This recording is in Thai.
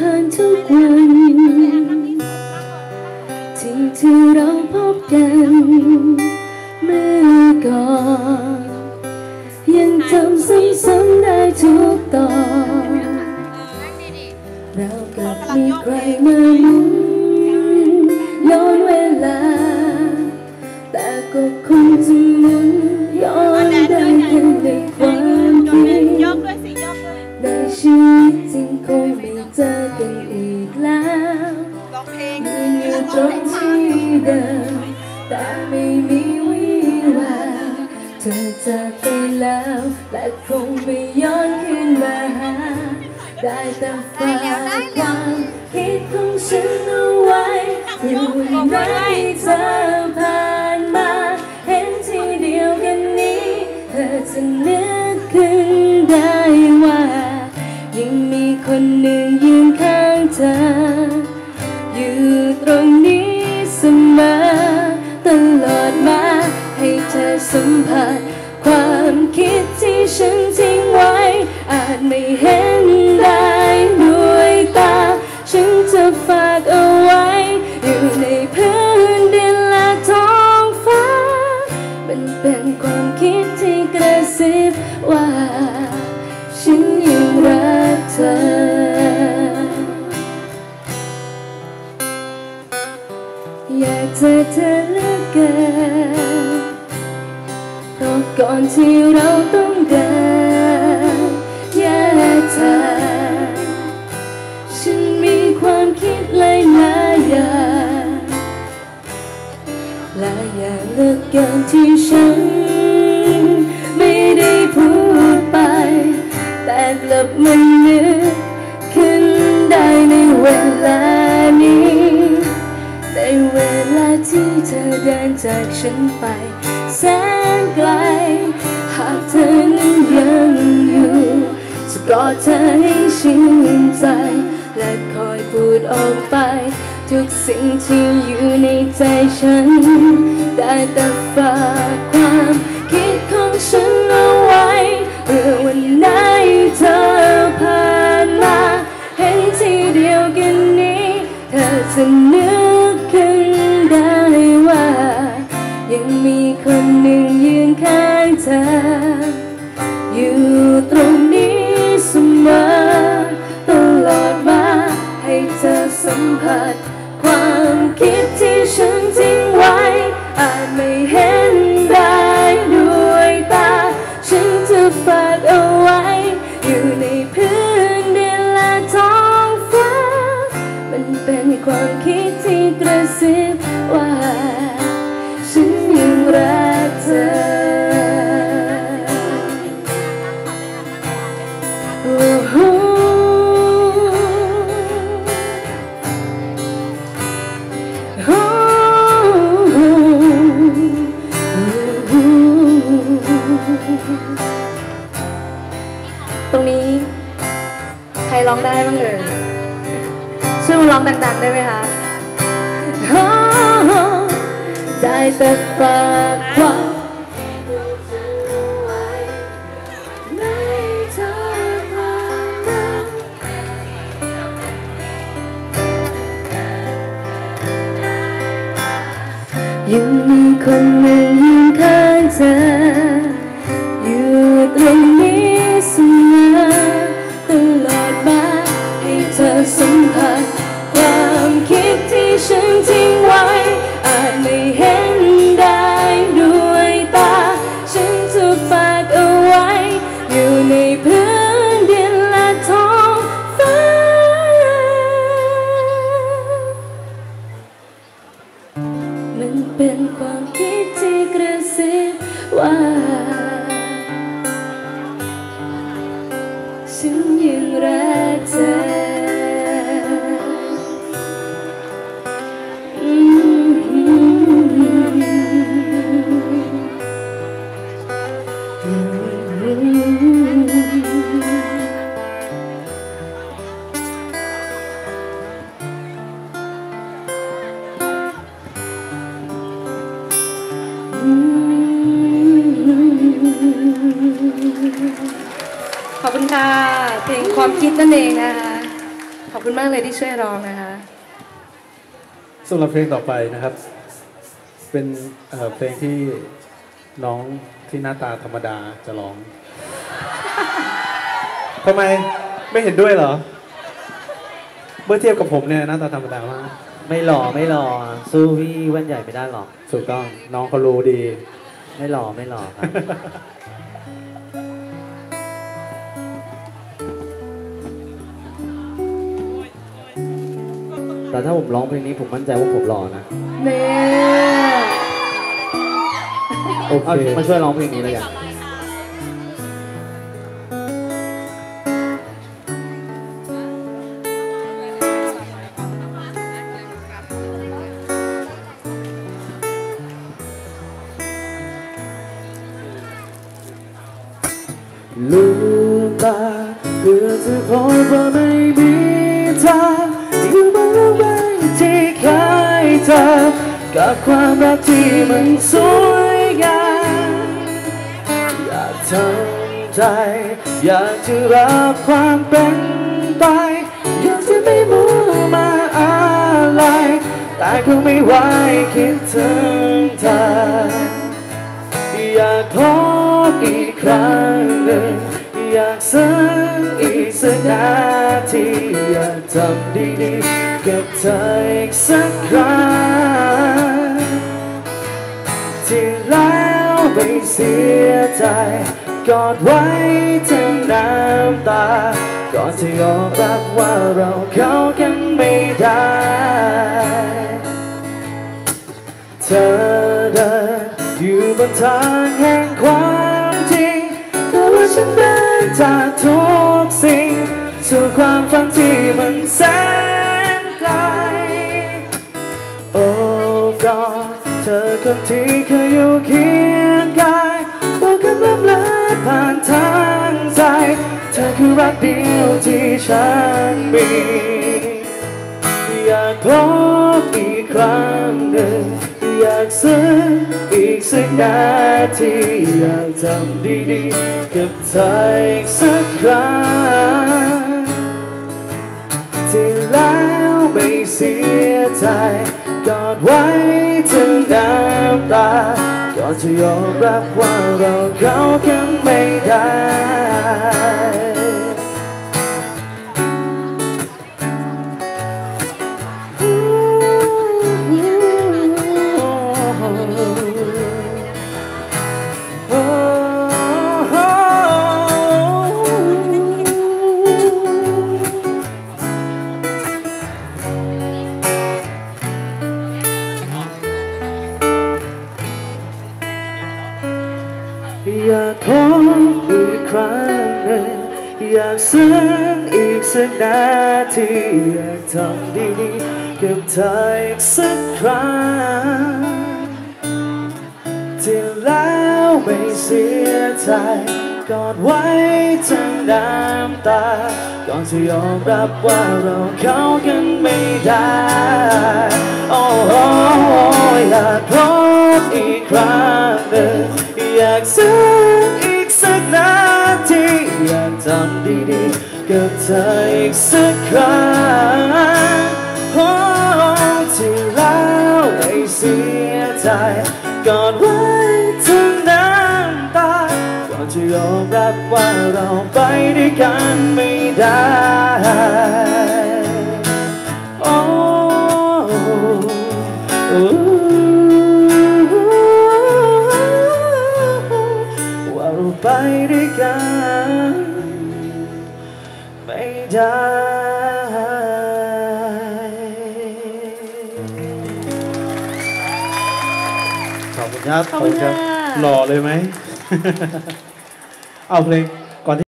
ผ่านทุกวันที่ที่เราพบกันเมื่อก่อนยังจำซ้ำๆได้ทุกตอนเรากับมีใครมา กันอีกแล้วเงยืนอยู่ตรงที่เดิมแต่ไม่มีวี่แววเธอจากไปแล้วและคงไม่ย้อนขึ้นมาหาได้แต่ฝากความคิดของฉันเอาไว้อยู่ในเธอผ่านมา เห็นทีเดียวกันนี้ เธอจะนึกขึ้ คนหนึ่งยืนข้างเธอ อยู่ตรงนี้เสมอตลอดมาให้เธอสัมผัสความคิดที่ฉัน ก่อนที่เราต้องเดินแยกทางฉันมีความคิดหลายหลายอย่างหลายอย่างเหลือเกินที่ฉันไม่ได้พูดไป แต่กลับมันนึก ที่เธอเดินจากฉันไป แสนไกล หากเธอนั้นยังอยู่จะกอดเธอให้ชื่นใจ และคอยพูดออกไป ทุกสิ่งที่อยู่ในใจฉัน ได้แต่ฝากความคิดของฉันเอาไว้เมื่อวันไหนเธอผ่านมา เห็นทีเดียวกันนี้ เธอจะนึก ตรงนี้ ใครร้องได้บ้างเอ่ยช่วยมาร้องดังๆได้ไหมคะได้แต่ฝากความไม่เธอมารักยังมีคนหนึ่งยืนข้างเธอ มันเป็นความคิดที่กระซิบว่า ขอบคุณค่ะเพลงความคิดนั่นเองนะคะขอบอบคุณมากเลยที่ช่วยร้องนะคะสำหรับเพลงต่อไปนะครับ เป็นเอ่อเพลงที่น้องที่หน้าตาธรรมดาจะร้องทำไมไม่เห็นด้วยเหรอ เมื่อเทียบกับผมเนี่ยหน้าตาธรรมดามากไม่หล่อไม่หล่อสู้พี่แว่นใหญ่ไม่ได้หรอกถูกต้องน้องเขารู้ดี ไม่หล่อไม่หล่อครับ แต่ถ้าผมร้องเพลงนี้ผมมั่นใจว่าผมหล่อนะเนี่ยโอเคเอามาช่วยร้องเพลงนี้เลยกันลืมตาเพื่อจะพบว่าไม่มีเธอ ยเจอกับความรักที่มันสวยงามอยากทำใจ อยากจะรับความเป็นไป อยากจะไม่มัวมาอะไร แต่คงไม่ไหวคิดถึงเธอ อยากพบอีกครั้งหนึ่งอยากซึ้งอีกสักนาทีอยากทำดีๆ กับเธออีกสักครั้งที่แล้วไม่เสียใจ กอดไว้ทั้งน้ำตา ก่อนจะยอมรับว่าเราเข้ากันไม่ได้ เธอเดินอยู่บนทางแห่งความจริงแต่ว่าฉันเดินจากทุกสิ่ง สู่ความฝันที่มันแสน กอดเธอคนที่เคยอยู่เคียงกายบอกกับลำเลิศผ่านทางใจเธอคือรักเดียวที่ฉันมีอยากพบอีกครั้งหนึ่งอยากซึ้งอีกสักนาทีอยากทำดีๆกับเธออีกสักครั้งที่แล้วไม่เสียใจ กอดไว้ถึงน้ำตาก่อนจะยอมรับว่าเราเข้ากันไม่ได้ ที่อยากทำดีๆกับเธออีกสักครั้งที่แล้วไม่เสียใจกอดไว้ทั้งน้ำตา ก่อนจะยอมรับว่าเราเข้ากันไม่ได้ โอ้โหอยากพบอีกครั้งหนึ่งอยากซึ้งอีกสักนาทีอยากทำดีๆ กับเธออีกสักครั้งโอ้ที่แล้วไม่เสียใจกอดไว้ถึงน้ำตาก่อนจะยอมรับว่าเราไปด้วยกันไม่ได้โอ้ว่าเราไปด้วยกัน ไม่ได้ขอบคุณครับขอบคุณค่ะหล่อเลยไหม เอาเพลงก่อนที่